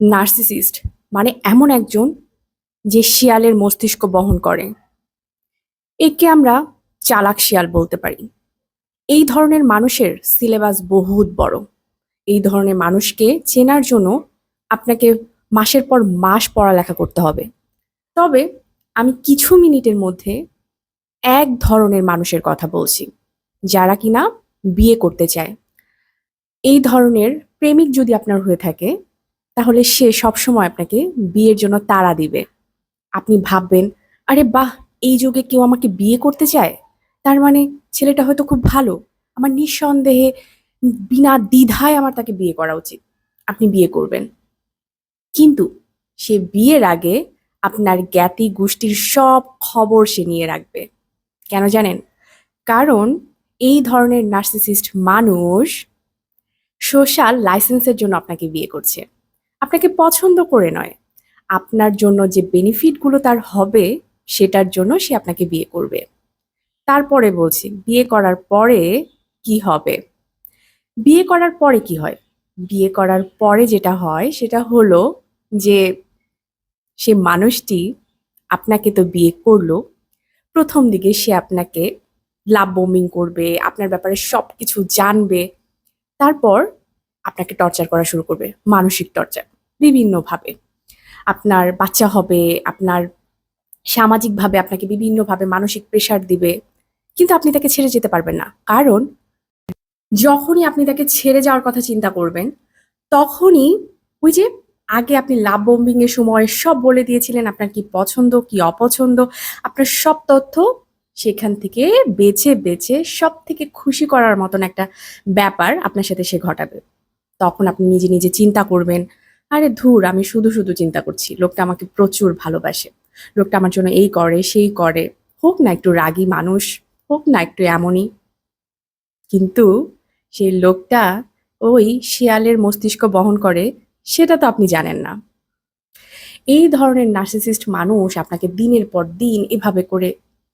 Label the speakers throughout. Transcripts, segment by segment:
Speaker 1: Narcissist মানে এমন একজন যে শিয়ালের মস্তিষ্ক বহন করে। একে আমরা চালাক শিয়াল বলতে পারি। এই ধরনের মানুষের সিলেবাস বহুত বড়। এই ধরনের মানুষকে চেনার জন্য আপনাকে মাসের পর মাস পড়ালেখা করতে হবে। তবে আমি কিছু মিনিটের মধ্যে এক ধরনের মানুষের কথা বলছি, যারা কিনা বিয়ে করতে চায়। এই ধরনের প্রেমিক যদি আপনার হয়ে থাকে তাহলে সে সবসময় আপনাকে বিয়ের জন্য তাড়া দিবে। আপনি ভাববেন, আরে বাহ, এই যুগে কেউ আমাকে বিয়ে করতে চায়? তার মানে ছেলেটা হয়তো খুব ভালো। আমার নিঃসন্দেহে বিনা দ্বিধায় আমার তাকে বিয়ে করা উচিত। আপনি বিয়ে করবেন। কিন্তু সে বিয়ের আগে আপনার জ্ঞাতি গোষ্ঠীর সব খবর সে নিয়ে রাখবে। কেন জানেন? কারণ এই ধরনের নার্সিসিস্ট মানুষ সোশ্যাল লাইসেন্সের জন্য আপনাকে বিয়ে করছে। আপনাকে পছন্দ করে নয়। আপনার জন্য যে বেনিফিটগুলো তার হবে, সেটার জন্য সে আপনাকে বিয়ে করবে। তারপরে বলছি, বিয়ে করার পরে কি হবে? বিয়ে করার পরে কি হয়? বিয়ে করার পরে যেটা হয়, সেটা হলো যে সে মানুষটি আপনাকে তো বিয়ে করল। প্রথম দিকে সে আপনাকে লাভ বোমিং করবে, আপনার ব্যাপারে সব কিছু জানবে। তারপর আপনাকে টর্চার করা শুরু করবে, মানসিক টর্চার বিভিন্নভাবে। আপনার বাচ্চা হবে, আপনার সামাজিকভাবে আপনাকে বিভিন্নভাবে মানসিক প্রেশার দিবে, কিন্তু আপনি তাকে ছেড়ে যেতে পারবেন না। কারণ যখনই আপনি তাকে ছেড়ে যাওয়ার কথা চিন্তা করবেন, তখনই ওই যে আগে আপনি লাভ বোম্বিং এর সময় সব বলে দিয়েছিলেন আপনার কি পছন্দ, কি অপছন্দ, আপনার সব তথ্য সেখান থেকে বেছে বেছে সব থেকে খুশি করার মতন একটা ব্যাপার আপনার সাথে সে ঘটাবে। তখন আপনি নিজে নিজে চিন্তা করবেন আরে ধুর, আমি শুধু শুধু চিন্তা করছি, লোকটা আমাকে প্রচুর ভালোবাসে। লোকটা আমার জন্য এই করে, সেই করে। হোক না একটু রাগী মানুষ, হোক না একটু এমনই। কিন্তু সেই লোকটা ওই শিয়ালের মস্তিষ্ক বহন করে, সেটা তো আপনি জানেন না। এই ধরনের নার্সিসিস্ট মানুষ আপনাকে দিনের পর দিন এভাবে করে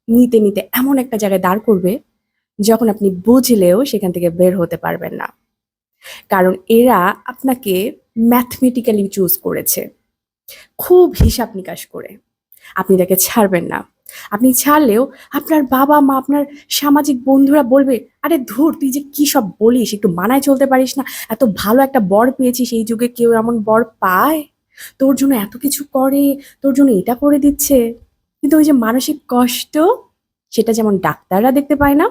Speaker 1: নিতে নিতে এমন একটা জায়গায় দাঁড় করবে, যখন আপনি বুঝলেও সেখান থেকে বের হতে পারবেন না। কারণ এরা আপনাকে ম্যাথমেটিক্যালি চুজ করেছে। খুব হিসাব নিকাশ করে। আপনি তাকে ছাড়বেন না। আপনি ছাড়লেও আপনার বাবা মা, আপনার সামাজিক বন্ধুরা বলবে, আরে ধুর, তুই যে কি সব বলিস, একটু মানায় চলতে পারিস না। এত ভালো একটা বর পেয়েছিস, এই যুগে কেউ এমন বর পায়? তোর জন্য এত কিছু করে, তোর জন্য এটা করে দিচ্ছে। কিন্তু ওই যে মানসিক কষ্ট, সেটা যেমন ডাক্তাররা দেখতে পায় না,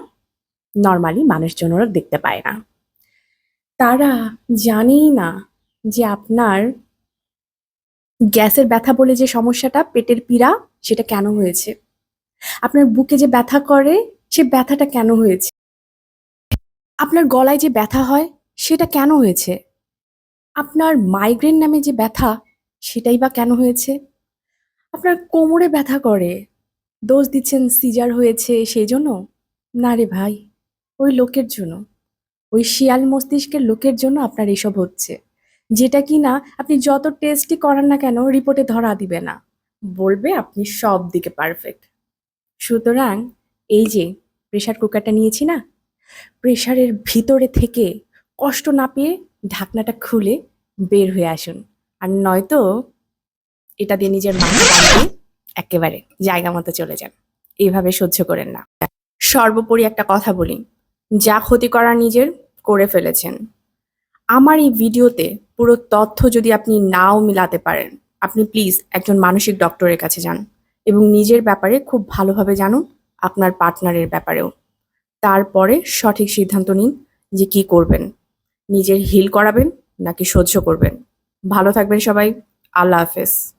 Speaker 1: নর্মালি মানুষজনরা দেখতে পায় না। তারা জানেই না যে আপনার গ্যাসের ব্যথা বলে যে সমস্যাটা, পেটের পীড়া, সেটা কেন হয়েছে? আপনার বুকে যে ব্যথা করে, সে ব্যথাটা কেন হয়েছে? আপনার গলায় যে ব্যথা হয়, সেটা কেন হয়েছে? আপনার মাইগ্রেন নামে যে ব্যথা, সেটাই বা কেন হয়েছে? আপনার কোমরে ব্যথা করে, দোষ দিচ্ছেন সিজার হয়েছে সেই জন্য? না রে ভাই, ওই লোকের জন্য। ওই শিয়াল মস্তিষ্কের লোকের জন্য আপনার এসব হচ্ছে। যেটা কি না আপনি যত টেস্টই করান না কেন রিপোর্টে ধরা দিবে না। বলবে আপনি সব দিকে পারফেক্ট সুতরাং এই যে প্রেশার কুকারটা নিয়েছি না প্রেশারের ভিতরে থেকে কষ্ট না পেয়ে ঢাকনাটা খুলে বের হয়ে আসুন। আর নয়তো এটা দিয়ে নিজের মাথা একেবারে জায়গা মতো চলে যান। এইভাবে সহ্য করেন না। সর্বোপরি একটা কথা বলি, যা ক্ষতি করা নিজের, করে ফেলেছেন। আমার এই ভিডিওতে পুরো তথ্য যদি আপনি নাও মিলাতে পারেন, আপনি প্লিজ একজন মানসিক ডক্টরের কাছে যান এবং নিজের ব্যাপারে খুব ভালোভাবে জানুন আপনার পার্টনারের ব্যাপারেও। তারপরে সঠিক সিদ্ধান্ত নিন যে কি করবেন। নিজের হিল করাবেন নাকি সহ্য করবেন। ভালো থাকবেন সবাই। আল্লাহ হাফেজ।